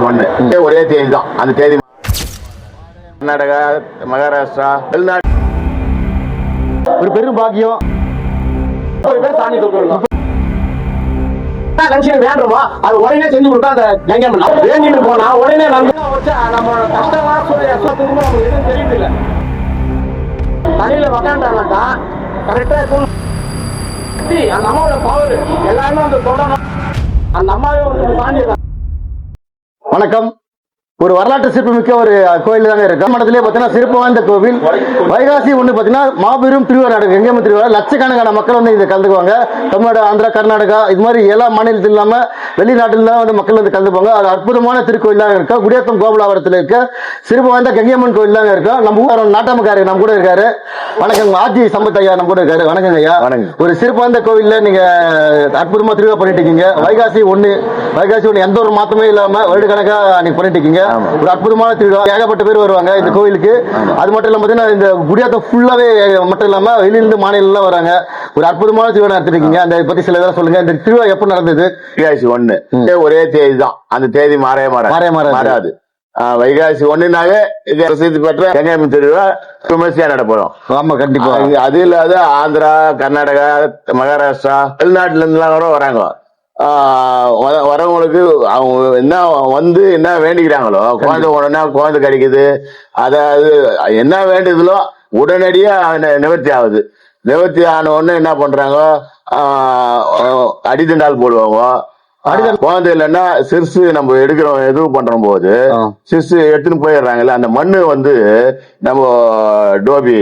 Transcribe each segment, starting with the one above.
வைகாசி ஒண்ணு ஒரே தேதி தான் அந்த தேதி கர்நாடகா மகாராஷ்டிரா வெளிநாடு. ஒரு பெரும் பாக்கியம். ஒரு பேர் சாமி தூக்குறோம் என்ன அது உடனே செஞ்சு கொடுத்தா அந்த கங்கம்மன் வேண்டிட்டு போனா உடனே நம்ம வச்சா நம்மளோட கஷ்டமான சூழ்நிலை திரும்ப நமக்கு எதுவும் தெரியுது தண்ணியில உக்காண்டாங்கக்கா கரெக்டா இருக்கும். அந்த அம்மாவோட பவர் எல்லாருமே வந்து தொடணும் அந்த அம்மாவே வந்து தாண்டி வணக்கம். ஒரு வரலாற்று சிறப்புமிக்க ஒரு கோயில் தாங்க இருக்கு. மடத்திலே பார்த்தீங்கன்னா சிறப்பு வாய்ந்த கோவில். வைகாசி ஒன்று பார்த்தீங்கன்னா மாபெரும் திருவிழா நடக்கும் எங்கேயும் திருவிழா லட்சக்கணக்கான மக்கள் வந்து இதை கலந்துக்குவாங்க. தமிழ்நாடு ஆந்திரா கர்நாடகா இது மாதிரி எல்லா மாநிலத்தில் இல்லாமல் வெளிநாட்டில் வந்து மக்கள் வந்து கலந்துப்பாங்க. அது அற்புதமான திருக்கோயில் தான் இருக்கா. குடியாத்தம் கோபலாவரத்தில் இருக்க. சிறப்பு வாய்ந்த கங்கையம்மன் கோயில் தாங்க இருக்கா. நம்ம ஊர் நாட்டாமக்காரர் நம்ம கூட இருக்காரு. வணக்கம். ஆட்சி சம்பத் ஐயா நம்ம கூட இருக்காரு. வணக்கங்க ஐயா. வணக்கம். ஒரு சிறப்பு வாய்ந்த கோவில்ல நீங்க அற்புதமா திருவிழா பண்ணிட்டு இருக்கீங்க. வைகாசி ஒண்ணு வைகாசி ஒண்ணு எந்த ஒரு மாத்தமே இல்லாம வருடக்கணக்கா நீங்க பண்ணிட்டு இருக்கீங்க. ஒரு அற்புதமான திருவிழா. ஏகப்பட்ட பேர் வருவாங்க இந்த கோவிலுக்கு அது மட்டும் இல்லாம பாத்தீங்கன்னா இந்த குடியாத்தம் ஃபுல்லாவே மட்டும் இல்லாம வெளியிலிருந்து மாநிலம் எல்லாம் வராங்க. ஒரு அற்புதமான திருவிழா நடத்திருக்கீங்க. அந்த பத்தி சில இதெல்லாம் சொல்லுங்க. இந்த திருவிழா எப்ப நடந்தது? வைகாசி ஒண்ணு. ஒரே தேதி தான் அந்த தேதி மாறவே மாறாது. மாறவே மாறாது. வைகாசி ஒண்ணுனாவே பிரசித்தி பெற்ற கங்கையம்மன் திருவிழா விமர்சையா நடப்படும் ஆமா கண்டிப்பா. அது- இல்லாத ஆந்திரா கர்நாடகா மகாராஷ்டிரா வெளிநாட்டுல இருந்துலாம் கூட வராங்க. வரவங்களுக்கு அவங்க என்ன வந்து என்ன வேண்டிக்கிறாங்களோ குழந்தை உடனே குழந்தை கிடைக்குது அதாவது என்ன வேண்டுதலோ உடனடியா நி- நிவர்த்தி ஆகுது. நிவர்த்தி ஆன உடனே என்ன பண்றாங்க? அடித்தண்டால் போடுவாங்க. குழந்தை இல்லைன்னா சிறுசு நம்ம எடுக்கிறோம் இது பண்றோம் போது. சிசு எடுத்துன்னு போயிடுறாங்கல்ல அந்த மண்ணு வந்து நம்ம டோபி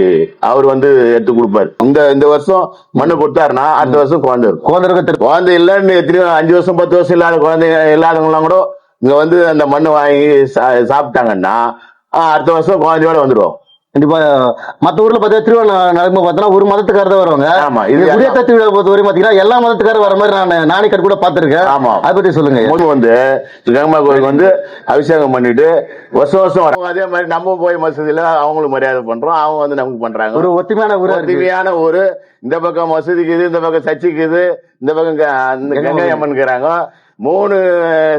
அவர் வந்து எடுத்து கொடுப்பாரு. இந்த இந்த வருஷம் மண்ணு கொடுத்தாருன்னா அடுத்த வருஷம் குழந்தை திரு குழந்தை இல்லைன்னு எத்தனையோ அஞ்சு வருஷம் பத்து வருஷம் இல்லாத குழந்தைங்க இல்லாதவங்களாம் கூட இங்க வந்து அந்த மண்ணு வாங்கி சாப்பிட்டாங்கன்னா அடுத்த வருஷம் குழந்தையோட வந்துடும் கண்டிப்பா மத்த ஊர்ல பாத்தீங்கன்னா திருவிழா ந- நடக்கும்போது பாத்தீங்கன்னா ஒரு மதத்துக்காரர் தான் வருவாங்க. ஆமா இது இது குடியாத்த திருவிழா பொறுத்த வரைக்கும் பாத்தீங்கன்னா எல்லா மதத்துக்காரர் வர மாதிரி நான் நானே கட் கூட பாத்திருக்கேன். ஆமா. அதை பத்தி சொல்லுங்க. மூணு வந்து கங்கம்மா கோயிலுக்கு வந்து அபிஷேகம் பண்ணிட்டு வருஷம் வருஷம் அதே மாதிரி நம்ம போய் மசூதியில அவங்களுக்கு மரியாதை பண்றோம் அவங்க வந்து நமக்கு பண்றாங்க. ஒரு ஒத்துமையான ஊரா இருக்கு. ஒத்துமையான ஊரு. இந்த பக்கம் மசூதிக்குது இந்த பக்கம் சர்ச்சுக்குது இந்த பக்கம் கங்கை அம்மன்கிறாங்க மூணு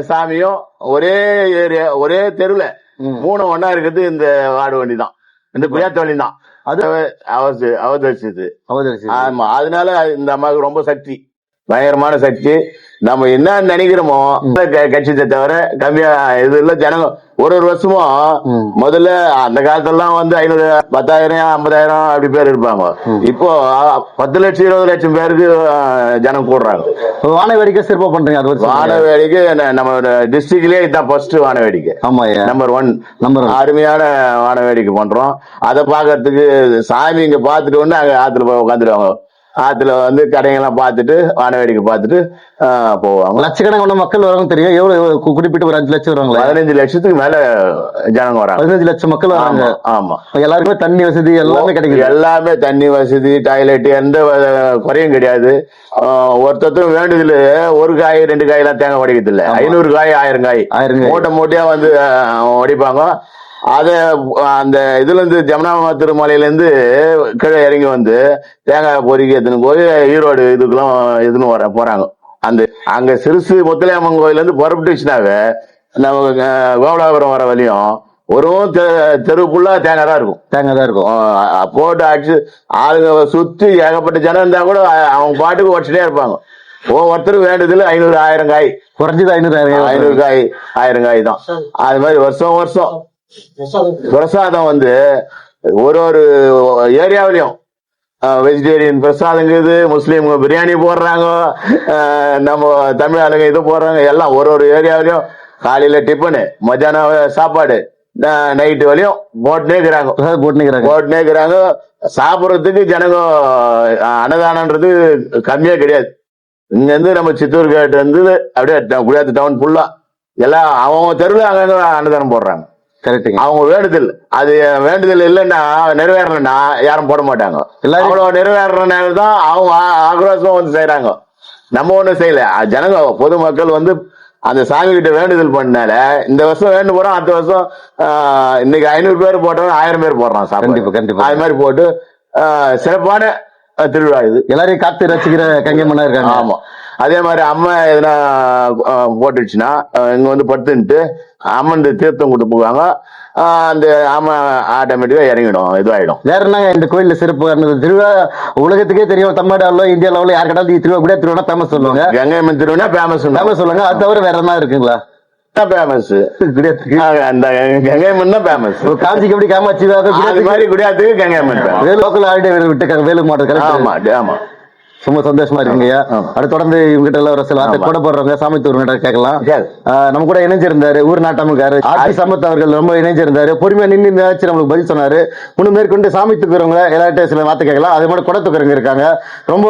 சாமியும் ஒரே ஏரியா ஒரே தெருவுல. மூணு ஒண்ணா இருக்குது இந்த வார்டு வண்டி தான் இந்த வண்டி தான் அது- அவதரிச்சது. அவதரிச்சு ஆமா அதனால இந்த அம்மாவுக்கு ரொம்ப சக்தி. பயங்கரமான சக்தி நம்ம என்ன நினைக்கிறோமோ க- கட்சியை தவிர கம்மியா இது இல்ல ஜனங்க ஒரு ஒரு வருஷமும். முதல்ல அந்த காலத்துலலாம் வந்து ஐநூறு பத்தாயிரம் ஐம்பதாயிரம் அப்படி பேர் இருப்பாங்க. இப்போ பத்து லட்சம் இருபது லட்சம் பேருக்கு ஜனம் கூடுறாங்க. வான வேடிக்கை சிறப்பா பண்றீங்க அது வான. வேடிக்கை நம்ம டிஸ்ட்ரிக்ட்லயே இதான் ஃபர்ஸ்ட் வான வேடிக்கை ஆமா நம்பர் ஒன் நம்பர் அருமையான வான வேடிக்கை பண்றோம். அதை பாக்குறதுக்கு சாமி இங்க பாத்துட்டு வந்து அங்க ஆத்துல போய் உட்காந்துருவாங்க. ஆத்துல வந்து கடைங்கெல்லாம் பார்த்துட்டு வான வேடிக்கை பார்த்துட்டு போவாங்க. லட்சக்கணக்கான மக்கள் வராங்க தெரியும்? எவ்வளவு குறிப்பிட்டு ஒரு அஞ்சு லட்சம் வருவாங்களா? பதினஞ்சு லட்சத்துக்கு மேல ஜனங்க வராங்க. பதினஞ்சு லட்சம் மக்கள் வராங்க. ஆமா எல்லாருக்குமே தண்ணி வசதி எல்லாமே கிடைக்குது. எல்லாமே தண்ணி வசதி டாய்லெட் எந்த குறையும் கிடையாது. ஒருத்தரும் வேண்டுதல் ஒரு காய் ரெண்டு காய் எல்லாம் தேங்காய் உடைக்கிறது இல்ல. ஐநூறு காய் ஆயிரம் காய். ஆயிருங்க மூட்டை மூட்டையா வந்து உடைப்பாங்க. அத அந்த இதுல இருந்து ஜமுனா திருமலையில இருந்து கீழே இறங்கி வந்து தேங்காய் பொறுக்கி எடுத்துன்னு போய் ஈரோடு இதுக்கெல்லாம் இதுன்னு வர போறாங்க. அந்த அங்க சிறுசு முத்தலையம்மன் கோயில்ல இருந்து புறப்பட்டுச்சுனாவே நம்ம கோவலாபுரம் வர வழியும் ஒரு தெரு ஃபுல்லா தேங்காய் தான் இருக்கும். தேங்காய் தான் இருக்கும். போட்டு அடிச்சு ஆளுங்க சுத்தி ஏகப்பட்ட ஜனம் இருந்தா கூட அவங்க பாட்டுக்கு உடச்சுட்டே இருப்பாங்க. ஒவ்வொருத்தரும் வேண்டுதல் ஐநூறு ஆயிரம் காய். குறைஞ்சது ஐநூறு ஆயிரம் ஐநூறு காய் ஆயிரம் காய் தான். அது மாதிரி வருஷம் வருஷம். பிரசாதம் வந்து ஒரு ஒரு ஏரியாவிலையும் வெஜிடேரியன் பிரசாதங்குது முஸ்லீம் பிரியாணி போடுறாங்க நம்ம தமிழ் ஆளுங்க இது போடுறாங்க எல்லாம் ஒரு ஒரு ஏரியாவிலையும் காலையில டிஃபனு மத்தியானம் சாப்பாடு நைட்டு வரையும் போட்டுனே இருக்கிறாங்க போட்டுனே இருக்கிறாங்க சாப்பிட்றதுக்கு ஜனங்க அஹ், அன்னதானம்ன்றது கம்மியா கிடையாது. இங்க இருந்து நம்ம சித்தூர் கேட் வந்து அப்படியே குடியாத்து டவுன் ஃபுல்லா எல்லாம் அவங்க தெருவில் அங்கங்க அன்னதானம் போடுறாங்க. கரெக்டுங்க அவங்க வேண்டுதல் அது வேண்டுதல் இல்லைன்னா நிறைவேறலைன்னா யாரும் போட மாட்டாங்க. எல்லாரும் அவ்வளவு நிறைவேறனால தான் அவங்க ஆக்ரோஷமா வந்து செய்யறாங்க நம்ம ஒண்ணும் செய்யல. ஜனங்க பொதுமக்கள் வந்து அந்த சாமி கிட்ட வேண்டுதல் பண்ணனால இந்த வருஷம் வேண்டு போறோம் அடுத்த வருஷம் இன்னைக்கு ஐநூறு பேர் போட்டவன் ஆயிரம் பேர் போடுறான் சாப்பாடு. கண்டிப்பா கண்டிப்பா. அது மாதிரி போட்டு சிறப்பான திருவிழா இது. எல்லாரையும் காத்து ரசிக்கிற கங்கைமண்ணா இருக்காங்க. ஆமா. அதே மாதிரி அம்மா எதுனா அஹ், இங்க வந்து படுத்துன்ட்டு அம்மன் தீர்த்தம் கொடுத்து போவாங்க. அந்த அம்மா ஆட்டோமேட்டிக்கா இறங்கிடும் இதுவாயிடும். வேற என்னங்க இந்த கோயில்ல சிறப்பு திருவிழா உலகத்துக்கே தெரியும் தமிழ்நாடுல இந்தியா லெவலில் யார் கேட்டாலும் திருவிழா கூட திருவிழா ஃபேமஸ் சொல்லுவாங்க. கங்கை அம்மன் திருவிழா ஃபேமஸ் ஃபேமஸ் சொல்லுவாங்க. அது தவிர வேற என்ன இருக்குங்களா? ஃபேமஸ் அந்த கங்கை அம்மன் தான் ஃபேமஸ் காஞ்சிக்கு எப்படி காமாட்சி மாதிரி குடியாத்துக்கு கங்கை அம்மன் famous. வேலு லோக்கல் ஹாலிடே விட்டுருக்காங்க வேலு மாவட்டம் ஆமா ஆமா. ரொம்ப சந்தோஷமா இருக்குங்கய்யா. அடுத்து தொடர்ந்து இவங்ககிட்ட எல்லாம் ஒரு சில வார்த்தை. கூட போடுறவங்க சாமி தூர்கிட்ட கேட்கலாம். நம்ம கூட இணைஞ்சிருந்தாரு ஊர் நாட்டமுக்காரு ஆட்சி சம்பத் அவர்கள் ரொம்ப இணைஞ்சிருந்தாரு. பொறுமையா நின்று நினைச்சு நம்மளுக்கு பதில் சொன்னாரு. இன்னும் மேற்கொண்டு சாமி தூக்குறவங்க எல்லார்ட்ட சில வார்த்தை கேட்கலாம். அதே மாதிரி குடை தூக்குறவங்க இருக்காங்க. ரொம்ப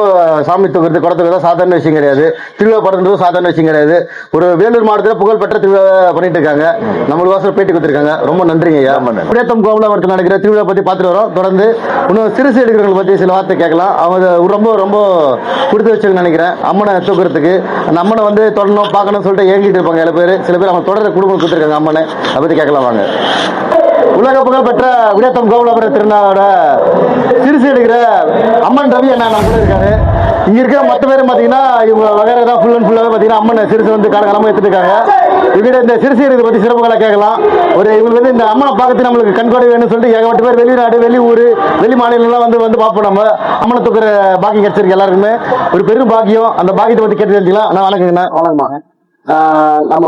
சாமி தூக்குறது குடை தூக்குறது சாதாரண விஷயம் கிடையாது. திருவிழா படுறது சாதாரண விஷயம் கிடையாது. ஒரு வேலூர் மாவட்டத்தில் புகழ்பெற்ற திருவிழா பண்ணிட்டு இருக்காங்க. நம்மளுக்கு வாசல் பேட்டி கொடுத்துருக்காங்க. ரொம்ப நன்றிங்க ஐயா. குடியாத்தம் கோகுலாவரத்தில் நடக்கிற திருவிழா பத்தி பார்த்துட்டு வரோம். தொடர்ந்து இன்னும் சிறுசு எடுக்கிறவங்களை பத்தி சில வார்த்தை கேட்கலாம். அவங்க ரொம்ப ரொம்ப கொடுத்து வச்சுன்னு நினைக்கிறேன். அம்மனை தூக்குறதுக்கு. அந்த அம்மனை வந்து தொடரணும் பார்க்கணும்னு சொல்லிட்டு ஏங்கிட்டு இருப்பாங்க சில பேர். சில பேர் அவங்க தொடர குடும்பம் கொடுத்துருக்காங்க அம்மனை. அதை பற்றி கேட்கலாம் வாங்க. உலக புகழ்பெற்ற விடத்தம் கோகுலாபுர திருநாளோட சிறுசு எடுக்கிற அம்மன் ரவி அண்ணா நம்ம கூட இருக்காரு. இங்க இருக்கிற மற்ற பேரும் பாத்தீங்கன்னா இவங்க வகையில தான் ஃபுல் அண்ட் ஃபுல்லாவே பாத்தீங்கன்னா அம்மன் சிறுசு வந்து காலகாலமா எடுத்துட்டு இருக்காங்க. இவங்க இந்த சிறுசு இதை பத்தி சிறப்புகளை கேட்கலாம். ஒரு இவங்களுக்கு வந்து இந்த அம்மனை பார்க்கறது நம்மளுக்கு கண்கொடை வேணும்னு சொல்லிட்டு ஏகப்பட்ட பேர் வெளிநாடு வெளியூர் வெளி மாநிலம்லாம் வந்து வந்து பார்ப்போம் நம்ம. அம்மனை தூக்குற பாக்கியம் கிடைச்சிருக்கு எல்லாருக்குமே. ஒரு பெரும் பாக்கியம். அந்த பாக்கியத்தை பத்தி கேட்டு தெரிஞ்சுக்கலாம். நான் வணக்கங்கண்ணா. வணக்கம்மா. நம்ம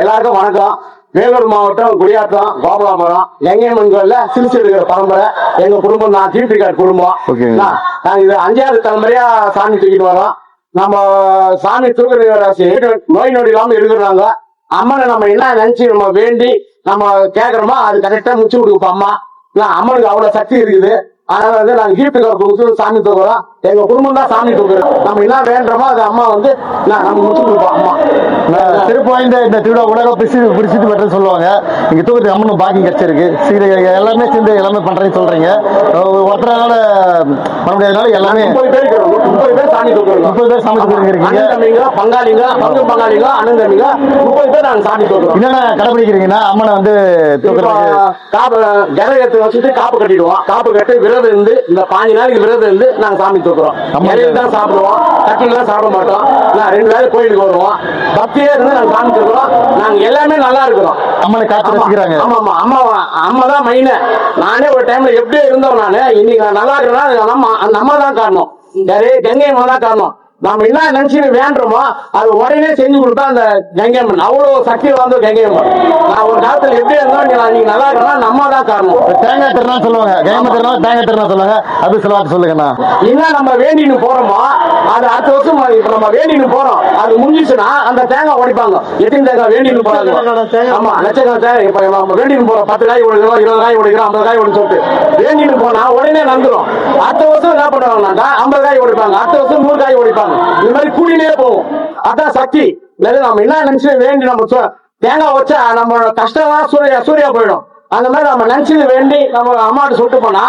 எல்லாருக்கும் வணக்கம். வேலூர் மாவட்டம் குடியாத்தம் கோபலாபுரம் எங்கேயம்மன் கோயில்ல சிலிச்சு எடுக்கிற பரம்பரை. எங்க குடும்பம் நான் தீபிகார் குடும்பம். நாங்க இது அஞ்சாவது தலைமுறையா சாமி தூக்கிட்டு வரோம். நம்ம சாமி தூக்குற நோய் நொடி இல்லாம இருக்கிறாங்க அம்மனை நம்ம என்ன நினைச்சு நம்ம வேண்டி நம்ம கேக்குறோமோ அது கரெக்டா முச்சு கொடுக்கும் அம்மா. அம்மனுக்கு அவ்வளவு சக்தி இருக்குது. அதனால வந்து நாங்க கீர்த்திகார் கொடுத்து சாமி தூக்குறோம் எங்க குடும்பம் தான் சாமி தூக்குறோம் நம்ம என்ன வேண்டுறோமோ அது அம்மா வந்து நான் நம்ம முச்சு கொடுப்போம் அம்மா. சிறப்பு வாய்ந்த இந்த திருவிழா உலக பிரசித்தி பிரசித்தி பெற்றது சொல்லுவாங்க. இங்க தூக்கத்துக்கு அம்மனும் பாக்கியம் கிடைச்சிருக்கு. சரி எல்லாமே சேர்ந்து எல்லாமே பண்றேன்னு சொல்றீங்க. ஒருத்தரால பண்ண முடியாதனால எல்லாமே முப்பது பேர் இருக்கிறோம். முப்பது பேர் சாமி தூக்குறோம் முப்பது பேர் சாமி தம்பிங்க பங்காளிங்க பங்கு பங்காளிங்க அண்ணன் தம்பிங்க முப்பது பேர் நாங்க சாமி தூக்குறோம் என்னென்ன கடைபிடிக்கிறீங்கன்னா அம்மனை வந்து இப்போ தூக்குறதுக்கு காப்பு ஜனகத்தை வச்சுட்டு காப்பு கட்டிடுவோம். காப்பு கட்டி விரதம் இருந்து இந்த பாஞ்சு நாளைக்கு விரதம் இருந்து நாங்க சாமி தூக்குறோம். ஆமா. இலையில தான் சாப்பிடுவோம் கட்டில தான் சாப்பிட மாட்டோம். நான் ரெண்டு வேளை கோயிலுக்கு வருவோம். பக்தியே இருந்து நாங்க சாமி தூக்குறோம். நாங்க எல்லாமே நல்லா இருக்கிறோம். அம்மனை காத்து ஆமா ஆமா அம்மா அம்மா தான் மெயின் நானே ஒரு டைம்ல எப்படியே இருந்தோம் நானு. இன்னைக்கு நான் நல்லா இருக்கிறேன்னா அம்மா தான் காரணம். யாரு? கங்கை தான் காரணம். நாம என்ன நினைச்சு வேண்டுறோமோ அது உடனே செஞ்சு கொடுத்தா அந்த கங்கை அம்மன் அவ்வளவு சக்தி வாய்ந்த கங்கை அம்மன் நான் ஒரு காலத்துல எப்படி இருந்தோம் நீங்க நல்லா இருக்கிறேன்னா அந்த அம்மா தான் காரணம் தேங்காய் திருநாள் சொல்லுவாங்க. கைம திருநாள் தேங்காய் திருநாள் சொல்லுவாங்க. அது சில வார்த்தை சொல்லுங்கண்ணா என்ன நம்ம வேண்டின்னு போறோமோ அது அடுத்த வருஷம் இப்ப நம்ம வேண்டின்னு போறோம். அது முடிஞ்சிச்சுன்னா அந்த தேங்காய் உடைப்பாங்க. எத்தனை தேங்காய் வேண்டின்னு போறாங்க? ஆமா லட்சக்கணக்கான தேங்காய். இப்ப நம்ம வேண்டின்னு போறோம். பத்து காய் உடைக்கிறோம் இருபது காய் உடைக்கிறோம் ஐம்பது காய் உடைச்சு சொல்லிட்டு. வேண்டின்னு போனா உடனே நந்துரும். அடுத்த வருஷம் என்ன பண்ணுவாங்கன்னாக்கா ஐம்பது காய் உடைப்பாங்க. அடுத்த வருஷம் நூறு காய் உடைப்பாங்க. இந்த மாதிரி கூடினே போகும். அதான் சக்தி. நம்ம என்ன நினைச்சு வேண்டி நம்ம தேங்காய் வச்சா நம்ம கஷ்டம் சூரிய சூர்யா போயிடும். அந்த மாதிரி நம்ம நினைச்சது வேண்டி நம்ம அம்மாட்ட சொல்லிட்டு போனா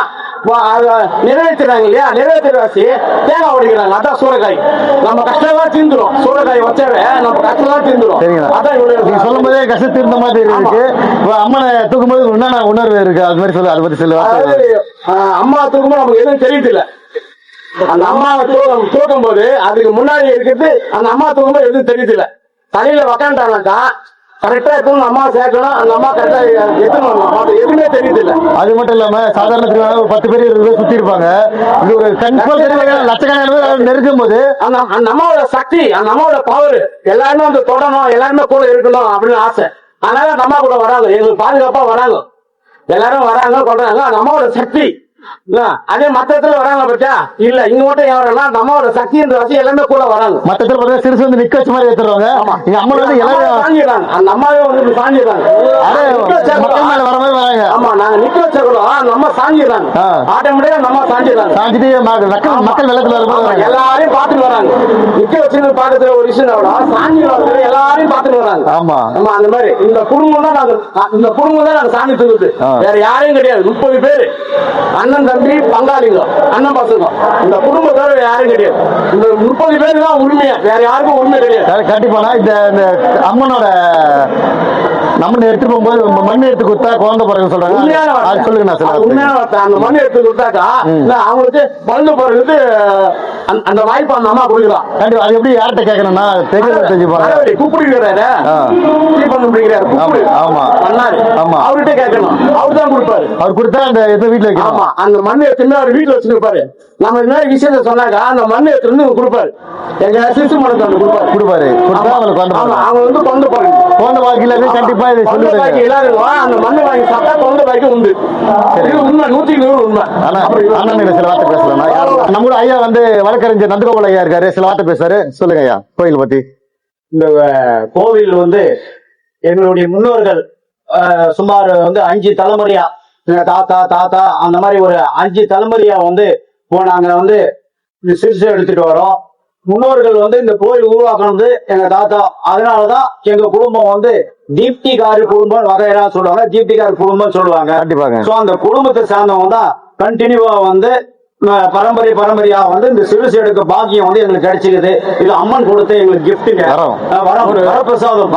நிறைவேற்றுறாங்க இல்லையா? நிறைவேற்ற ராசி தேங்காய் உடைக்கிறாங்க. அதான் சூறைக்காய் நம்ம கஷ்டம் தீந்துரும். சூறைக்காய் வச்சாவே நம்ம கஷ்டம் தீந்துரும். அதான் நீங்க சொல்லும் போதே கஷ்டம் தீர்ந்த மாதிரி இருக்கு. அம்மனை தூக்கும் போது என்னென்ன உணர்வு இருக்கு? அது மாதிரி சொல்லு அதை பத்தி சில வார்த்தை அதாவது ஆஹ், அம்மா தூக்கும்போது நமக்கு எதுவும் தெரியுது இல்ல. அந்த அம்மா தூக்கம் தூக்கும் போது அதுக்கு முன்னாடி இருக்கிறது அந்த அம்மா தூக்கும்போது எதுவும் தெரியுது இல்ல தலையில உக்காண்டானாக்கா கரெக்டா எத்தணும் அம்மா சேர்க்கணும் அந்த அம்மா கரெக்டா. அது எதுவுமே தெரியுது இல்ல. அது மட்டும் இல்லாம சாதாரண திருவிழா ஒரு பத்து பேர் இருபது சுத்தி இருப்பாங்க. இது ஒரு லட்சக்கணக்கான பேர் போது அந்த அந்த அம்மாவோட சக்தி அந்த அம்மாவோட பவர் எல்லாருமே வந்து தொடணும் எல்லாருமே கூட இருக்கணும் அப்படின்னு ஆசை. அதனால அந்த அம்மா கூட வராங்க எங்களுக்கு பாதுகாப்பா வராங்க. எல்லாரும் வராங்க கொள்றாங்க அந்த அம்மாவோட சக்தி அதே மத்த இடத்துல பத்தியா இல்ல இங்க மட்டும் வரலாம் அந்த அம்மாவோட சக்தின்ற வச்சு எல்லாமே கூட வராங்க. மத்த இடத்துல பார்த்தா சிறுசு வந்து நிக்க வச்ச மாதிரி ஏத்துறாங்க. எங்க அம்மா வந்து எல்லாரும் சாஞ்சிடுறாங்க. அந்த அம்மாவே வந்து இப்படி கூட- மேல வர மாதிரி வராங்க. ஆமா நாங்க நிக்க வச்சா கூட அந்த அம்மா சாஞ்சிடுறாங்க. ஆட்டோமேட்டிக்கா அந்த அம்மா சாஞ்சிடுறாங்க சாஞ்சிட்டு மக்கள் மக்கள் வெள்ளத்துல எல்லாரையும் பாத்துட்டு வராங்க. நிக்க வச்சு பாக்கத்துல ஒரு விஷயம் விட சாஞ்சி வரத்துல எல்லாரையும் பாத்துட்டு வராங்க. ஆமா. ஆமா அந்த மாதிரி. இந்த குடும்பம் தான் நாங்க இந்த குடும்பம் தான் நாங்க சாமி தூக்குது. வேற யாரையும் கிடையாது. முப்பது பேரு. அண்ணன் தம்பி பங்காளிங்க அண்ணன் பசங்க. இந்த குடும்பம் யாரும் கிடையாது. இந்த முப்பது பேரு தான் உரிமையா? வேற யாருக்கும் உரிமை கிடையாது. க- கண்டிப்பானா இந்த அம்மனோட நம்ம எடுத்து போகும்போது மண் எடுத்து கொடுத்தா குழந்தை பிறகு சொல்றாங்க. உண்மையான அது சொல்லுங்க நான் உண்மையான வார்த்தை. அந்த மண் எடுத்து கொடுத்தாக்கா அவங்களுக்கு பல்லு பிறகு அந்த- வாய்ப்பு அந்த அம்மா கொடுக்கலாம் கண்டிப்பா அது எப்படி யார்கிட்ட கேட்கணும்னா தெரிஞ்சு தெரிஞ்சுப்பாங்க ஆ. பண்ண கூப்பிடு. ஆமா. பண்ணாரு. ஆமா. அவர்கிட்ட கேட்கணும். அவர் தான் கொடுப்பாரு. அவர் கொடுத்தா அந்த எந்த வீட்டுல வைக்கணும். ஆமா அந்த மண்ணை எடுத்துன்னு அவர் வீட்டுல வச்சிருப்பாரு. நம்ம இந்த மாதிரி விஷயத்த சொன்னாங்க அந்த மண்ணை எடுத்துன்னு கொடுப்பாரு. எங்க சிசு மனத்தை வந்து கொடுப்பாரு. கொடுப்பாரு. கொடுத்தா அவங்களுக்கு வந்து அவங்க வந்து கொண்டு பாருங்க போன வாழ்க்கையில கண்டிப்பா இதை அந்த மண்ணை வாங்கி சாப்பிட்டா தொண்டை பாக்கி உண்டு. உண்மை நூத்தி நூறு உண்மை. அண்ணன் சில வார்த்தை பேசலாம் நம்ம கூட ஐயா வந்து வழக்கறிஞர் நந்தகோபால் ஐயா இருக்காரு. சில வார்த்தை பேசுறாரு. சொல்லுங்க ஐயா கோயில் பத்தி. இந்த கோவில் வந்து எங்களுடைய முன்னோர்கள் சுமார் வந்து அஞ்சு தலைமுறையா தாத்தா தாத்தா அந்த மாதிரி ஒரு அஞ்சு தலைமுறையா வந்து இப்போ நாங்க வந்து சிறுசை எடுத்துட்டு வரோம். முன்னோர்கள் வந்து இந்த கோயில் உருவாக்குனது எங்க தாத்தா. அதனாலதான் எங்க குடும்பம் வந்து தீப்திகாரி குடும்பம் வகையறா சொல்லுவாங்க தீப்திகாரி குடும்பம் சொல்லுவாங்க. கண்டிப்பாங்க. சோ அந்த குடும்பத்தை சார்ந்தவங்க தான் கண்டினியூவா வந்து பரம்பரை பரம்பரையா வந்து இந்த சிறுசு எடுக்க பாக்கியம் வந்து எங்களுக்கு கிடைச்சிருக்குது. இது அம்மன் கொடுத்த எங்களுக்கு கிஃப்ட்டுங்க வரப்பிரசாதம்.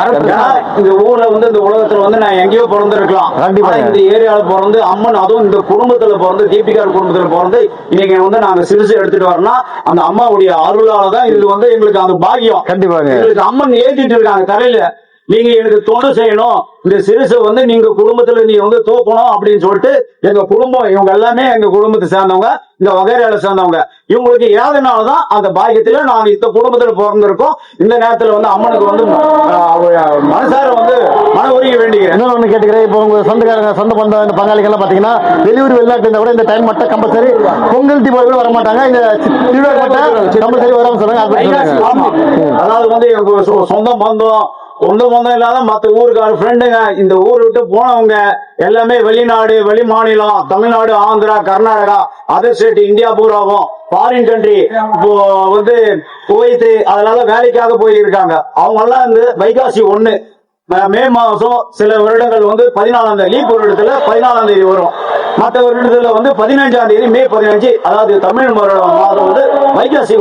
இந்த ஊர்ல வந்து இந்த உலகத்துல வந்து நான் எங்கேயோ பிறந்திருக்கலாம். கண்டிப்பா. இந்த ஏரியால பிறந்து அம்மன் அதுவும் இந்த குடும்பத்துல பிறந்து தீபிகார் குடும்பத்துல பிறந்து இன்னைக்கு வந்து நாங்க சிறுசு எடுத்துட்டு வரோம்னா அந்த அம்மாவுடைய அருளால தான் இது வந்து எங்களுக்கு அந்த பாக்கியம். கண்டிப்பாங்க. எங்களுக்கு அம்மன் ஏத்திட்டு இருக்காங்க தரையில. நீங்க எனக்கு தொண்டு செய்யணும். இந்த சிறுசை வந்து நீங்க குடும்பத்துல நீங்க வந்து தூக்கணும் அப்படின்னு சொல்லிட்டு எங்க குடும்பம் இவங்க எல்லாமே எங்க குடும்பத்தை சேர்ந்தவங்க இந்த வகையில சேர்ந்தவங்க. இவங்களுக்கு ஏதனாலதான் அந்த பாக்கியத்துல நாங்க இந்த குடும்பத்துல பிறந்திருக்கோம். இந்த நேரத்துல வந்து அம்மனுக்கு வந்து மனசார வந்து மன உருகி வேண்டிக்கிறேன். இன்னொன்று ஒன்று கேட்டுக்கிறேன். இப்போ உங்க சொந்தக்காரங்க சொந்த பந்த இந்த பங்காளிகள்லாம் பார்த்தீங்கன்னா வெளியூர் வெளிநாட்டு கூட இந்த டைம் மட்டும் கம்பல்சரி பொங்கல் தீபாவளி கூட வர மாட்டாங்க இந்த திருவிழா மட்டும் கம்பல்சரி வராம சொல்லுங்க. அதாவது வந்து சொ- சொந்த பந்தம் சொந்த பந்தம் இல்லாத மத்த ஊருக்கார ஃப்ரெண்டுங்க இந்த ஊர் விட்டு போனவங்க எல்லாமே வெளிநாடு வெளி மாநிலம் Tamil Nadu Andhra Karnataka other state India பூராவும் ஃபாரின் கண்ட்ரி வந்து குவைத்து அதனால வேலைக்காக போயிருக்காங்க. அவங்க எல்லாம் வந்து வைகாசி ஒண்ணு. ம- மாசம் சில வருடங்கள் வந்து பதினாலாம் தேதி லீப் வருடத்துல பதினாலாம் தேதி வரும் மற்ற வருடத்துல வந்து பதினஞ்சாம் தேதி மே பதினஞ்சு அதாவது தமிழ் மாதம் வந்து வைகாசி.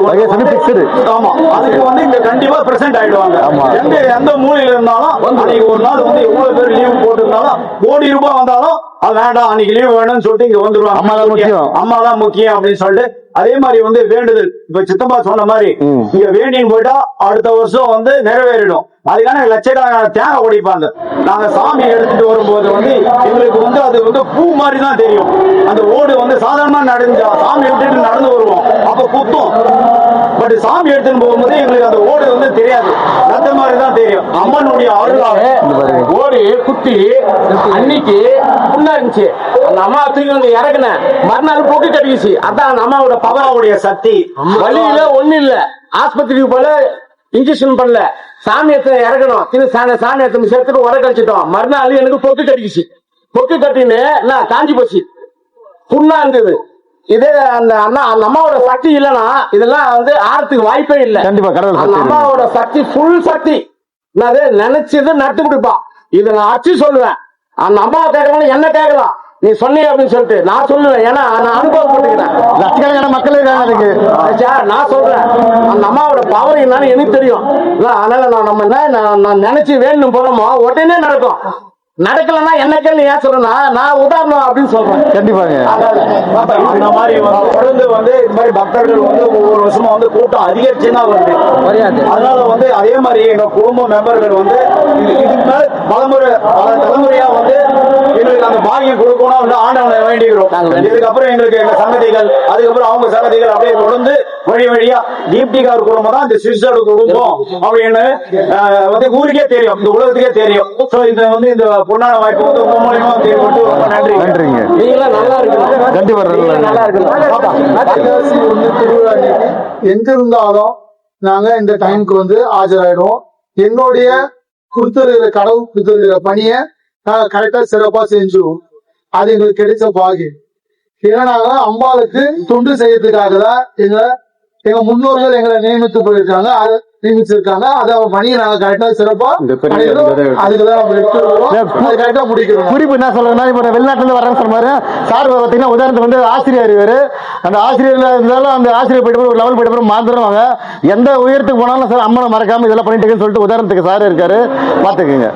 ஆமா அதுக்கு வந்து இங்க கண்டிப்பா பிரசன்ட் ஆயிடுவாங்க. எந்த எந்த மூலையில இருந்தாலும் அன்னைக்கு ஒரு நாள் வந்து எவ்வளவு பேர் லீவ் போட்டிருந்தாலும் கோடி ரூபாய் வந்தாலும் அது வேண்டாம் அன்னைக்கு லீவ் வேணும்னு சொல்லிட்டு இங்க வந்துருவாங்க அம்மா தான் முக்கியம். அம்மா தான் முக்கியம் அப்படின்னு சொல்லிட்டு அதே மாதிரி வந்து வேண்டுதல் இப்ப சித்தப்பா சொன்ன மாதிரி. இங்க வேண்டின்னு போயிட்டா அடுத்த வருஷம் வந்து நிறைவேறிடும் அதுக்கான லட்சக்கணக்கான தேங்காய் உடைப்பாங்க நாங்க சாமி எடுத்துட்டு வரும்போது வந்து எங்களுக்கு வந்து அது வந்து பூ மாதிரி தான் தெரியும். அந்த ஓடு வந்து சாதாரணமா நடந்தா சாமி விட்டுட்டு நடந்து வருவோம். அப்ப குத்தும். பட் சாமி எடுத்துன்னு போகும்போது எங்களுக்கு அந்த ஓடு வந்து தெரியாது. அந்த மாதிரி தான் தெரியும். அம்மனுடைய அருளாக ஓடி குத்தி அன்னைக்கு புண்ணா இருந்துச்சு. அந்த அம்மா தூக்கி வந்து இறக்குனேன் மறுநாள் பொக்கு கட்டிக்கிச்சு. அதான் அந்த அம்மாவோட பவர் அம்மாவுடைய சக்தி வழியில ஒண்ணு இல்ல. ஆஸ்பத்திரிக்கு போல இன்ஜெக்ஷன் பண்ணல. சாமி எத்தனை இறக்கணும்? திரு சாணி சாணி எத்தனை சேர்த்துட்டு உர கழிச்சிட்டோம் மறுநாள் எனக்கு பொக்கு கட்டிக்கிச்சு பொக்கு கட்டின்னு நான் காஞ்சி போச்சு. புண்ணா இருந்தது. இதே அந்த அண்ணா அந்த அம்மாவோட சக்தி இல்லைன்னா இதெல்லாம் வந்து ஆறதுக்கு வாய்ப்பே இல்லை. கண்டிப்பா கடவுள் அந்த. அம்மாவோட சக்தி ஃபுல் சக்தி. நான் அதை நினைச்சது நட்டு கொடுப்பா. இதை நான் அச்சு சொல்லுவேன். அந்த அம்மாவை கேட்கணும் என்ன கேட்கலாம்? நீ சொன்னீங்க அப்படின்னு சொல்லிட்டு. நான் சொல்லுவேன் ஏன்னா நான் அனுபவப்பட்டுக்கிறேன் லட்சக்கணக்கான மக்கள் இருக்காங்க அதுக்கு. ஆச்சா, நான் சொல்றேன். அந்த அம்மாவோட பவர் என்னன்னு எனக்கு தெரியும். இல்ல, அதனால நான் நம்ம என்ன நான் நான் நினைச்சு வேணும் போறோமோ உடனே நடக்கும். நடக்கலன்னா என்ன கேள்வி ஏன் சொல்றேன்னா நான் உதாரணம் அப்படின்னு சொல்றேன். கண்டிப்பாங்க அந்த மாதிரி வந்து தொடர்ந்து வந்து இந்த மாதிரி பக்தர்கள் வந்து ஒவ்வொரு வருஷமா வந்து கூட்டம் அதிகரிச்சு தான் வருது அதனால வந்து அதே மாதிரி எங்க குடும்ப மெம்பர்கள் வந்து இது- இதுக்கு மேல பலமுறை பல தலைமுறையா வந்து எங்களுக்கு அந்த பாக்கியம் கொடுக்கணும் ஆண்டவனை வேண்டிக்கிறோம். இதுக்கப்புறம் எங்களுக்கு எங்க சங்கதிகள் அதுக்கப்புறம் அவங்க சங்கதிகள் அப்படியே தொடர்ந்து வழி வழியா தீப்திகார் குடும்பம் தான் இந்த சிறுசோட குடும்பம் அப்படின்னு வந்து ஊருக்கே தெரியும். இந்த உலகத்துக்கே தெரியும். சோ இந்த வந்து இந்த பொன்னான வாய்ப்பு வந்து உங்க மூலியமா தெரிவித்து ரொம்ப நன்றி நன்றிங்க. கண்டிப்பா நல்லா அன்னைக்கு எங்க இருந்தாலும் நாங்க இந்த டைம்க்கு வந்து ஆஜராயிடுவோம். என்னுடைய கொடுத்துருக்கிற கடவுள் கொடுத்துருக்கிற பணியை கரெக்டா சிறப்பா செஞ்சுருவோம் அது எங்களுக்கு கிடைச்ச பாகியம் ஏன்னா அம்பாளுக்கு தொண்டு செய்யறதுக்காக தான் எங்க எங்க முன்னோர்கள் எங்களை நியமித்து போயிருக்காங்க அதை நியமிச்சிருக்காங்க. அதை பணியை நாங்க கரெக்டா சிறப்பா. அதுக்குதான் கரெக்டா முடிக்கிறோம். குறிப்பு என்ன சொல்லணும்னா இப்போ வெளிநாட்டுல இருந்து வரேன்னு சொன்ன மாதிரி சார் பார்த்தீங்கன்னா உதாரணத்துக்கு வந்து ஆசிரியர் இவரு. அந்த ஆசிரியர்ல இருந்தாலும் அந்த ஆசிரியர் போயிட்டு ஒரு லெவல் போயிட்டு அப்புறம் மாந்துருவாங்க. எந்த உயரத்துக்கு போனாலும் சார் அம்மனை மறக்காம இதெல்லாம் பண்ணிட்டு சொல்லிட்டு உதாரணத்துக்கு சார் இருக்காரு. பார்த்துக்குங்க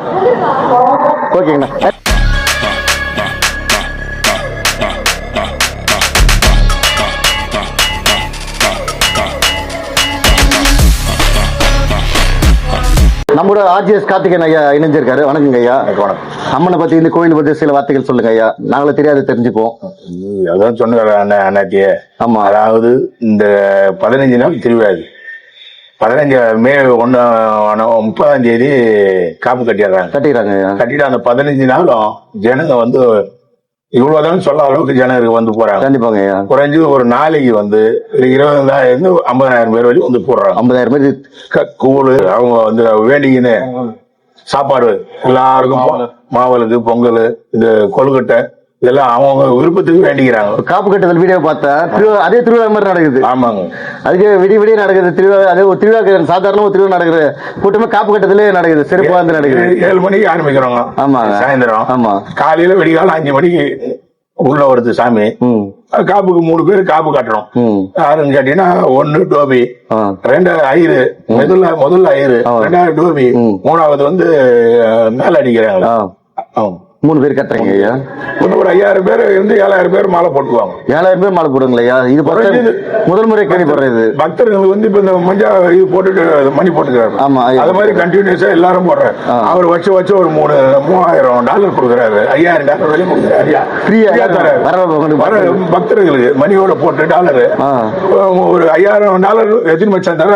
ஓகேங்கண்ணா. நம்மளோட ஆர்ஜிஎஸ் கார்த்திகன் ஐயா இணைஞ்சிருக்காரு. வணக்கங்க ஐயா. வணக்கம். அம்மனை பத்தி இந்த கோயில் பத்தி சில வார்த்தைகள் சொல்லுங்க ஐயா. நாங்களே தெரியாத தெரிஞ்சுப்போம் அதான் சொன்ன அண்ணாத்திய ஆமா. அதாவது இந்த பதினஞ்சு நாள் திருவிழா இது பதினஞ்சு மே ஒன்னு முப்பதாம் தேதி காப்பு கட்டிடுறாங்க. கட்டிக்கிறாங்க ஐயா. கட்டிட்டு அந்த பதினஞ்சு நாளும் ஜனங்க வந்து இவ்வளவுதான் சொல்ல அளவுக்கு ஜனங்க வந்து போறாங்க. கண்டிப்பாங்க ஐயா. குறைஞ்சது ஒரு நாளைக்கு வந்து இருபதாயிரம் இருந்து ஐம்பதாயிரம் பேர் வரைக்கும் வந்து போடுறாங்க. ஐம்பதாயிரம் பேர் க- கூழு அவங்க வந்து வேண்டிக்கின்னு சாப்பாடு எல்லாருக்கும் பொ- மாவலுக்கு பொங்கல் இது கொழுக்கட்டை இதெல்லாம் அவங்க விருப்பத்துக்கு வேண்டிக்கிறாங்க. காப்பு கட்டுதல் வீடியோ பார்த்தேன் திருவிழா அதே திருவிழா மாதிரி நடக்குது. ஆமாங்க. அதுக்கு விடிய விடிய நடக்குது திருவிழா அதே ஒரு திருவிழா சாதாரண ஒரு திருவிழா நடக்குது. கூட்டமே காப்பு கட்டத்திலே நடக்குது சிறப்பா வந்து நடக்குது. ஏழு மணிக்கு ஆரம்பிக்கிறோங்க. ஆமாங்க. சாயந்தரம். ஆமா. காலையில விடிகாலம் அஞ்சு மணிக்கு உள்ள வருது சாமி. காப்புக்கு மூணு பேர் காப்பு கட்டுறோம். யாருன்னு கேட்டீங்கன்னா ஒன்னு டோபி ரெண்டு ஐயரு முதல்ல முதல்ல ஐயரு ஆ. ரெண்டாவது டோபி. மூணாவது வந்து மேல அடிக்கிறாங்க. ஆமா. மூணு பேர் கட்டுறீங்க ஐயா. ஒரு ஐயாயிரம் பேர் இருந்து ஏழாயிரம் பேர் மாலை போட்டுக்குவாங்க. ஏழாயிரம் பேர் மாலை போடுங்களா இது. முதல் முறை கேள்விப்படுறது. பக்தர்கள் வந்து இப்ப இந்த மஞ்சா இது போட்டுட்டு மணி போட்டுக்கிறாரு. ஆமா. அது மாதிரி கண்டினியூஸா எல்லாரும் போடுறாரு. அவர் வச்சு வச்சு ஒரு மூணு மூவாயிரம் டாலர் கொடுக்குறாரு. ஐயாயிரம் டாலர் வரையும் கொடுக்குறாரு. Free-ஆ தராரு. வர- வர பக்தர்களுக்கு மணியோட போட்டு டாலரு ஒரு ஐயாயிரம் டாலர் எத்தனை மச்சம் தர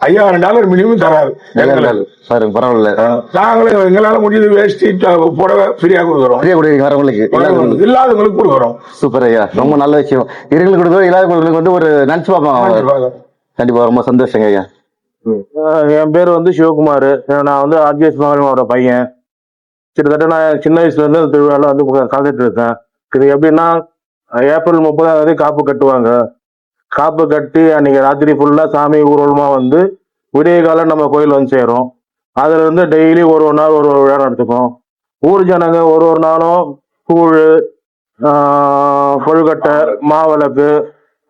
ஐயாயிரம் டாலர் மினிமம் தராரு. எங்களுக்கு. பாருங்க பரவாயில்ல. ஆ. நாங்களும் எங்களால முடிஞ்சது வேஷ்டி புடவை ஃப்ரீயா கொடுக்குறோம். ஃப்ரீயா கொடுக்குறீங்க வரவங்களுக்கு இல்லாதவங்களுக்கு. கொடுக்குறோம். சூப்பர் ஐயா ரொம்ப நல்ல விஷயம். இருங்களுக்கு கொடுக்குறோம் இல்லாதவங்களுக்கு வந்து ஒரு நினைச்சு பார்ப்பாங்க கண்டிப்பா ரொம்ப சந்தோஷங்க ஐயா. என் பேர் வந்து சிவகுமார். நான் வந்து ஆர்ஜிஎஸ் மகனோட பையன். கிட்டத்தட்ட நான் சின்ன வயசுல இருந்து திருவிழாவில் வந்து கலந்துட்டு இருக்கேன். இது எப்படின்னா ஏப்ரல் முப்பதாம் தேதி காப்பு கட்டுவாங்க. காப்பு கட்டி அன்னைக்கு ராத்திரி ஃபுல்லாக சாமி ஊர்வலமாக வந்து விடிய காலம் நம்ம கோயில் வந்து சேரும். அதில் இருந்து டெய்லி ஒரு ஒரு நாள் ஒரு ஒரு விழா நடத்துக்கும் ஊர் ஜனங்க ஒரு ஒரு நாளும் கூழ் கொழுக்கட்டை மாவிளக்கு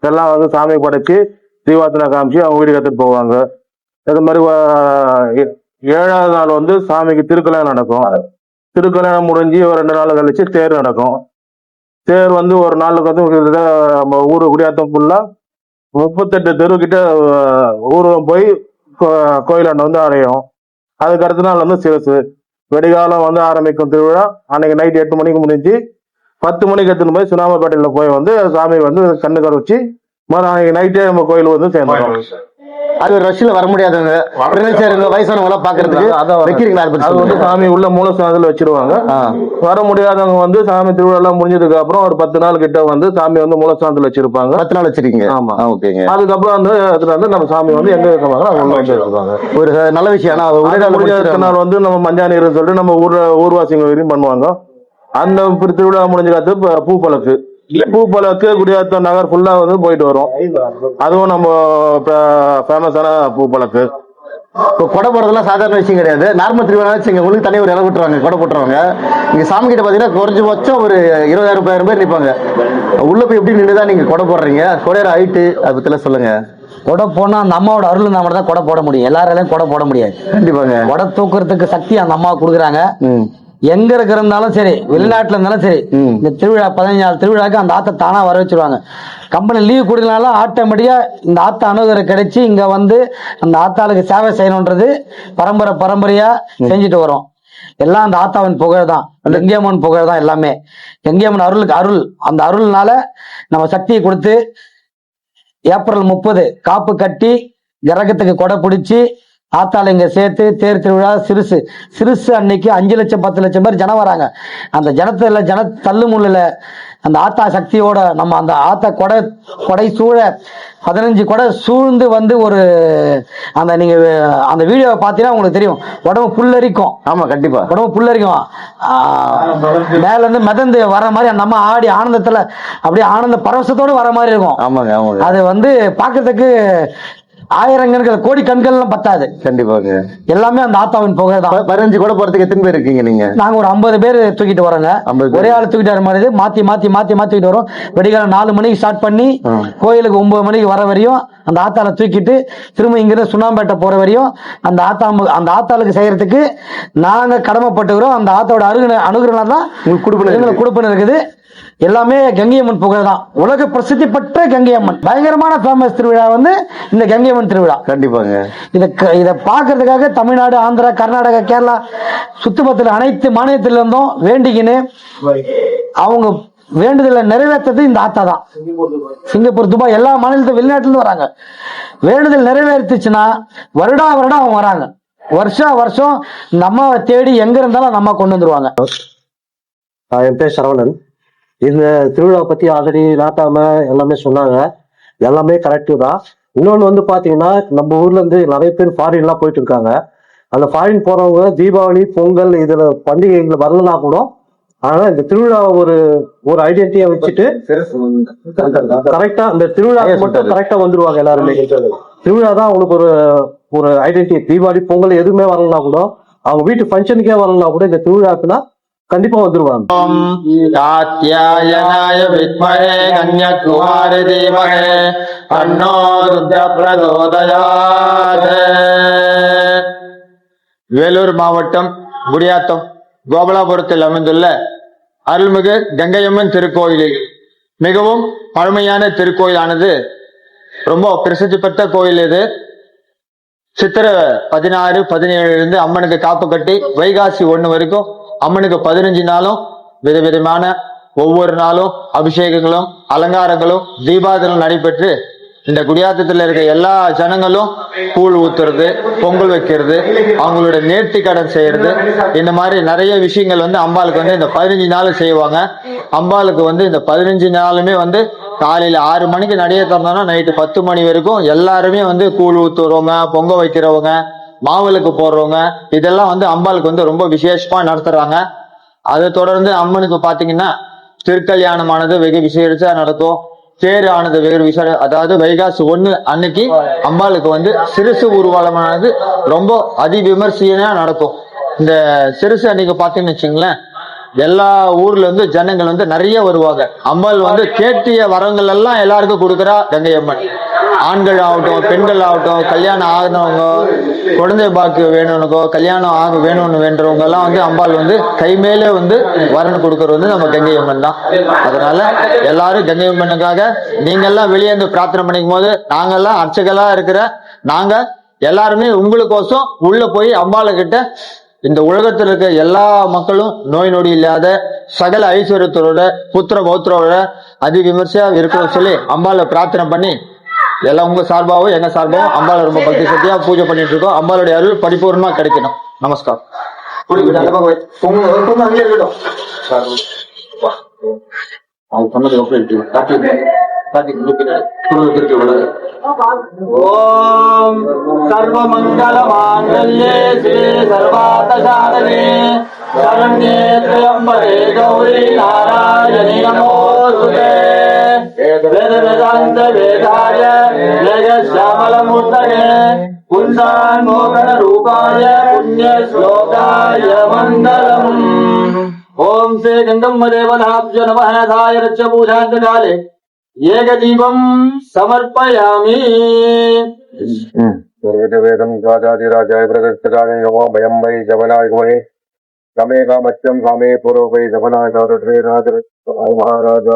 இதெல்லாம் வந்து சாமி படைச்சி தீபாத்தனை காமிச்சு அவங்க வீடு கற்றுட்டு போவாங்க. இது மாதிரி ஏழாவது நாள் வந்து சாமிக்கு திருக்கல்யாணம் நடக்கும். திருக்கல்யாணம் முடிஞ்சு ஒரு ரெண்டு நாள் கழிச்சு தேர் நடக்கும். தேர் வந்து ஒரு நாளுக்கு வந்து நம்ம ஊர் குடியாத்தம் ஃபுல்லாக முப்பத்தெட்டு தெருக்கிட்ட அஹ், ஊர்வலம் போய் கோ- கோயிலாண்ட வந்து அடையும் அதுக்கு அடுத்த நாள் வந்து சிவசு. வெடிகாலம் வந்து ஆரம்பிக்கும் திருவிழா. அன்னைக்கு நைட் எட்டு மணிக்கு முடிஞ்சு பத்து மணிக்கு எடுத்துன்னு போய் சுனாமப்பேட்டையில போய் வந்து சாமி வந்து கண்ணு வச்சு மறு அன்னைக்கு நைட்டே நம்ம கோயில் வந்து சேர்ந்துடும் அது ரஷ்ல வர முடியாதவங்க பிரதேசங்க வயசானவங்க எல்லாம் பாக்குறதுக்கு அதான் வைக்கிறீங்களா அதை வந்து. சாமி உள்ள மூலஸ்தானத்துல வச்சிருவாங்க. வர முடியாதவங்க வந்து சாமி திருவிழா எல்லாம் முடிஞ்சதுக்கு அப்புறம் ஒரு பத்து நாள் கிட்ட வந்து சாமி வந்து மூலஸ்தானத்துல வச்சிருப்பாங்க. பத்து நாள் வச்சிருக்கீங்க? ஆமா. ஓகேங்க. அதுக்கப்புறம் வந்து அதுல வந்து நம்ம சாமி வந்து எங்க வைக்கிறாங்களோ அவங்க வச்சிருப்பாங்க. ஒரு நல்ல விஷயம். ஆனா ஒரே நாள் வந்து நம்ம மஞ்சாநீர்னு சொல்லிட்டு நம்ம ஊர்ல ஊர்வாசிங்க வரையும் பண்ணுவாங்க. அந்த திருவிழா முடிஞ்ச காத்து பூ பழக்கு பூ பழக்கு குடியாத்தம் நகர் ஃபுல்லா வந்து போயிட்டு வரும். அதுவும் நம்ம ஃபேமஸான பூ பழக்கு இப்போ கொடை போடுறதுலாம் சாதாரண விஷயம் கிடையாது. நார்மல் திருவிழா வச்சுங்க உங்களுக்கு தனியாக ஒரு இடம் விட்டுருவாங்க கொடை போட்டுருவாங்க இங்க சாமி கிட்ட பாத்தீங்கன்னா குறைஞ்சபட்சம் ஒரு இருபதாயிரம் முப்பதாயிரம் பேர் நிற்பாங்க உள்ள போய் எப்படி நின்று தான் நீங்க கொடை போடுறீங்க? கொடையோட ஹைட்டு அதை பத்திலாம் சொல்லுங்க. கொடை போனா அந்த அம்மாவோட அருள் இருந்தா மட்டும் தான் கொடை போட முடியும். எல்லாராலையும் கொடை போட முடியாது. கண்டிப்பாங்க. கொடை தூக்குறதுக்கு சக்தி அந்த அம்மா கொடுக்குறாங்க. எங்க இருக்கிறதாலும் சரி வெளிநாட்டுல இருந்தாலும் சரி. இந்த திருவிழா பதினஞ்சு நாள் திருவிழாக்கு அந்த ஆத்தை தானா வர வச்சிருவாங்க. கம்பெனி லீவ் கொடுக்கலனாலும் ஆட்டோமேட்டிக்கா இந்த ஆத்த அணுகரை கிடைச்சி இங்க வந்து அந்த ஆத்தாளுக்கு சேவை செய்யணுன்றது பரம்பரை பரம்பரையா செஞ்சுட்டு வரோம். எல்லாம் அந்த ஆத்தாவின் புகழ் தான் கெங்கியம்மன் புகழ் தான் எல்லாமே. கெங்கியம்மன் அருளுக்கு அருள். அந்த அருள்னால நம்ம சக்தியை கொடுத்து ஏப்ரல் முப்பது காப்பு கட்டி கிரகத்துக்கு கொடை பிடிச்சி ஆத்தாள் இங்க சேர்த்து தேர் திருவிழா சிறுசு சிறுசு அன்னைக்கு அஞ்சு லட்சம் பத்து லட்சம் பேர் ஜனம் வராங்க. அந்த ஜனத்துல ஜன தள்ளுமுள்ளுல அந்த ஆத்தா சக்தியோட நம்ம அந்த ஆத்தா கொடை கொடை சூழ பதினஞ்சு கொடை சூழ்ந்து வந்து ஒரு அந்த நீங்க அந்த வீடியோவை பார்த்தீங்கன்னா உங்களுக்கு தெரியும். உடம்பு புல்லரிக்கும். ஆமா கண்டிப்பா. உடம்பு புல்லரிக்கும். மேல இருந்து மிதந்து வர மாதிரி அந்த அம்மா ஆடி ஆனந்தத்துல அப்படியே ஆனந்த பரவசத்தோட வர மாதிரி இருக்கும். ஆமாங்க ஆமாங்க. அது வந்து பார்க்கிறதுக்கு ஆயிரம் கண்கள் கோடி கண்கள்லாம் பத்தாது. கண்டிப்பாங்க. எல்லாமே அந்த ஆத்தாவின் புகை தான். பதினஞ்சு கொடை போறதுக்கு எத்தனை பேர் இருக்கீங்க நீங்க? நாங்க ஒரு ஐம்பது பேர் தூக்கிட்டு வரோங்க. 50 பேர். ஒரே ஆள் தூக்கிட்டு வர மாதிரி மாத்தி மாத்தி மாத்தி மாத்திட்டு வரோம். வெடிகாலம் நாலு மணிக்கு ஸ்டார்ட் பண்ணி. கோயிலுக்கு ஒன்பது மணிக்கு வர வரையும் அந்த ஆத்தால தூக்கிட்டு திரும்ப இங்கிருந்து சுண்ணாம்பேட்டை போற வரையும் அந்த ஆத்தா அந்த ஆத்தாளுக்கு செய்யறதுக்கு நாங்க கடமைப்பட்டுக்கிறோம். அந்த ஆத்தாவோட அருகு அனுகிரகம் தான் எங்களுக்கு கொடுப்பினை இருக்குது. எல்லாமே கங்கை அம்மன் புகழ் தான். உலக பிரசித்தி பெற்ற கங்கை அம்மன் பயங்கரமான ஃபேமஸ் திருவிழா வந்து இந்த கங்கை அம்மன் திருவிழா. கண்டிப்பாங்க. இதை இதை பார்க்கறதுக்காக தமிழ்நாடு ஆந்திரா கர்நாடகா கேரளா சுத்துப்பத்தில் அனைத்து மாநிலத்தில இருந்தும் வேண்டிக்கின்னு அவங்க வேண்டுதலை நிறைவேற்றது இந்த ஆத்தா தான். Singapore Dubai. எல்லா மாநிலத்து வெளிநாட்டுல இருந்து வராங்க. வேண்டுதல் நிறைவேறுச்சுன்னா வருடா வருடம் அவங்க வராங்க. வருஷா வருஷம் இந்த அம்மாவை தேடி எங்க இருந்தாலும் அந்த அம்மா கொண்டு வந்துருவாங்க. என் பேர் சரவணன் இந்த திருவிழா பத்தி ஆல்ரெடி நாட்டாம எல்லாமே சொன்னாங்க. எல்லாமே கரெக்டு தான். இன்னொன்று வந்து பாத்தீங்கன்னா நம்ம ஊர்ல இருந்து நிறைய பேர் ஃபாரின்லாம் போயிட்டு இருக்காங்க. அந்த ஃபாரின் போறவங்க தீபாவளி பொங்கல் இதுல பண்டிகைகள் வரலனா கூட ஆனா இந்த திருவிழா ஒரு ஒரு ஐடென்டிட்டியை வச்சுட்டு கரெக்டா இந்த திருவிழா மட்டும் கரெக்டா வந்துருவாங்க எல்லாருமே. திருவிழா தான் அவங்களுக்கு ஒரு ஒரு ஐடென்டிட்டி தீபாவளி பொங்கல் எதுவுமே வரலனா கூட அவங்க வீட்டு ஃபங்க்ஷனுக்கே வரலனா கூட இந்த திருவிழாக்குனா கண்டிப்பா வந்துருவாங்க. காத்தியாயனாய வித்மகே கன்யகுமாரி தீமகே அண்ணோ ருத்ர வேலூர் மாவட்டம் குடியாத்தம் கோபலாபுரத்தில் அமைந்துள்ள அருள்மிகு கங்கையம்மன் திருக்கோயிலில். மிகவும் பழமையான திருக்கோயிலானது. ரொம்ப பிரசித்தி பெற்ற கோயில் இது. சித்திரை பதினாறு பதினேழுலேருந்து அம்மனுக்கு காப்பு கட்டி வைகாசி ஒன்று வரைக்கும் அம்மனுக்கு பதினஞ்சு நாளும் விதவிதமான ஒவ்வொரு நாளும் அபிஷேகங்களும் அலங்காரங்களும் தீபாதனம் நடைபெற்று இந்த குடியாத்தத்தில் இருக்க எல்லா ஜனங்களும் கூழ் ஊத்துறது பொங்கல் வைக்கிறது அவங்களோட நேர்த்தி கடன் செய்யறது இந்த மாதிரி நிறைய விஷயங்கள் வந்து அம்பாளுக்கு வந்து இந்த பதினஞ்சு நாள் செய்வாங்க. அம்பாளுக்கு வந்து இந்த பதினஞ்சு நாளுமே வந்து காலையில ஆறு மணிக்கு நடைய திறந்தோம்னா நைட்டு பத்து மணி வரைக்கும் எல்லாருமே வந்து கூழ் ஊத்துறவங்க பொங்கல் வைக்கிறவங்க மாவிளக்கு போடுறவங்க இதெல்லாம் வந்து அம்பாளுக்கு வந்து ரொம்ப விசேஷமா நடத்துறாங்க. அதை தொடர்ந்து அம்மனுக்கு பாத்தீங்கன்னா திருக்கல்யாணமானது வெகு விசேஷா நடக்கும் தேர் ஆனது வெகு விசேஷ அதாவது வைகாசி ஒண்ணு அன்னைக்கு அம்பாளுக்கு வந்து சிறுசு ஊர்வலமானது ரொம்ப அதி விமர்சையா நடக்கும். இந்த சிறுசு அன்னைக்கு பாத்தீங்கன்னு வச்சுங்களேன் எல்லா ஊர்ல இருந்து ஜனங்கள் வந்து நிறைய வருவாங்க. அம்பாள் வந்து கேட்டிய வரங்கள் எல்லாம் எல்லாருக்கும் கொடுக்குறா கங்கை அம்மன். ஆண்கள் ஆகட்டும் பெண்கள் ஆகட்டும் கல்யாணம் ஆகினவங்க குழந்தை பாக்கு வேணும்னுக்கோ கல்யாணம் ஆக வேணும்னு வேண்டுறவங்க எல்லாம் வந்து அம்பாள் வந்து கை மேலே வந்து வரன் கொடுக்கறது வந்து நம்ம கங்கை அம்மன் தான். அதனால எல்லாரும் கங்கை அம்மனுக்காக நீங்க எல்லாம் வெளியே இருந்து பிரார்த்தனை பண்ணிக்கும் போது நாங்கெல்லாம் அர்ச்சகலா இருக்கிற நாங்க எல்லாருமே உங்களுக்கோசம் உள்ள போய் அம்பாளை கிட்ட இந்த உலகத்தில் இருக்க எல்லா மக்களும் நோய் நொடி இல்லாத சகல ஐஸ்வர்யத்தோட புத்திர பௌத்திரோட அதி விமர்சையா இருக்கணும்னு சொல்லி அம்பால பிரார்த்தனை பண்ணி எல்லாம் உங்க சார்பாகவும் எங்க சார்பாகவும் அம்பாளை ரொம்ப பக்தி சக்தியா பூஜை பண்ணிட்டு இருக்கோம். அம்பாளுடைய அருள் பரிபூர்ணமா கிடைக்கணும். நமஸ்காரம். அவங்க ஓம் சர்வமங்கல மாங்கல்யே ஸ்ரீ சாதனே சரண்யே திரியம்பரே கௌரி நாராயணி நமோஸ்துதே वेदवेदान्त वेदाय श्यामलमूर्तये पुंसान्मोकनरूपाय पुण्यश्लोकाय मङ्गलम्। ॐ श्री गङ्गम्बदेवधाभ्य नमः धाय रच्य पूजान्तकाले एकदीपम् समर्पयामि। सर्वजवेदम् गाजादिराजाय प्रदत्तकाले नमो भयं वै जवनाय गुहे। गमे कामच्यं कामे पुरो वै महाराज।